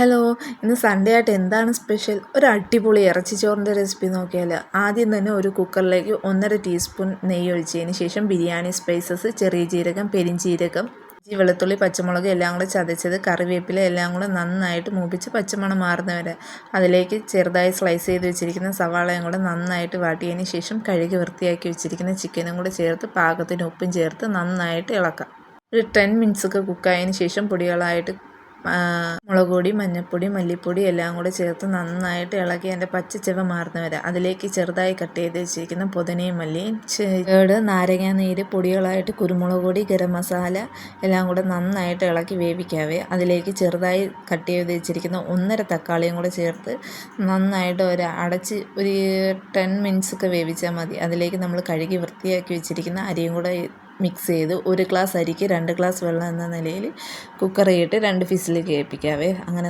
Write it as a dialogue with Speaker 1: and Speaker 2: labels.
Speaker 1: Hello ഇന്ന് Sunday ആയിട്ട് എന്താണ് സ്പെഷ്യൽ ഒരു അടിപൊളി ഇറച്ചിച്ചോറിന്റെ റെസിപ്പി നോക്കിയാൽ ആദ്യം തന്നെ ഒരു കുക്കറിലേക്ക് ഒന്നര ടീസ്പൂൺ നെയ്യ് ഒഴിച്ചതിന് ശേഷം ബിരിയാണി സ്പൈസസ് ചെറിയ ജീരകം പെരിഞ്ചീരകം ഇഞ്ചി വെളുത്തുള്ളി പച്ചമുളക് എല്ലാം കൂടെ ചതച്ചത് കറിവേപ്പില എല്ലാം കൂടെ നന്നായിട്ട് മൂപ്പിച്ച് പച്ചമണം മാറുന്നവരെ. അതിലേക്ക് ചെറുതായി സ്ലൈസ് ചെയ്ത് വെച്ചിരിക്കുന്ന സവാളയും കൂടെ നന്നായിട്ട് വാട്ടിയതിന് ശേഷം കഴുകി വൃത്തിയാക്കി വെച്ചിരിക്കുന്ന ചിക്കനും കൂടെ ചേർത്ത് പാകത്തിന് ഉപ്പും ചേർത്ത് നന്നായിട്ട് ഇളക്കാം. ഒരു ടെൻ മിനിറ്റ്സ് ഒക്കെ കുക്കായതിന് ശേഷം പൊടികളായിട്ട് മുളക് പൊടി മഞ്ഞൾപ്പൊടി മല്ലിപ്പൊടി എല്ലാം കൂടെ ചേർത്ത് നന്നായിട്ട് ഇളക്കി അതിന്റെ പച്ചച്ചെവ മാറുന്ന വരെ അതിലേക്ക് ചെറുതായി കട്ട് ചെയ്ത് വെച്ചിരിക്കുന്ന പുതിനയും മല്ലിയും ചേട് നാരങ്ങ നീര് പൊടികളായിട്ട് കുരുമുളക് പൊടി ഗരം മസാല എല്ലാം കൂടെ നന്നായിട്ട് ഇളക്കി വേവിക്കാവേ. അതിലേക്ക് ചെറുതായി കട്ട് ചെയ്ത് വെച്ചിരിക്കുന്ന ഒന്നര തക്കാളിയും കൂടെ ചേർത്ത് നന്നായിട്ട് ഒരു അടച്ച് ഒരു ടെൻ മിനിറ്റ്സ് ഒക്കെ വേവിച്ചാൽ മതി. അതിലേക്ക് നമ്മൾ കഴുകി വൃത്തിയാക്കി വെച്ചിരിക്കുന്ന അരിയും കൂടെ മിക്സ് ചെയ്ത് ഒരു ഗ്ലാസ് അരിക്ക് രണ്ട് ഗ്ലാസ് വെള്ളം എന്ന നിലയിൽ കുക്കറിയിട്ട് രണ്ട് ഫിസിൽ കേൾപ്പിക്കാവേ. അങ്ങനെ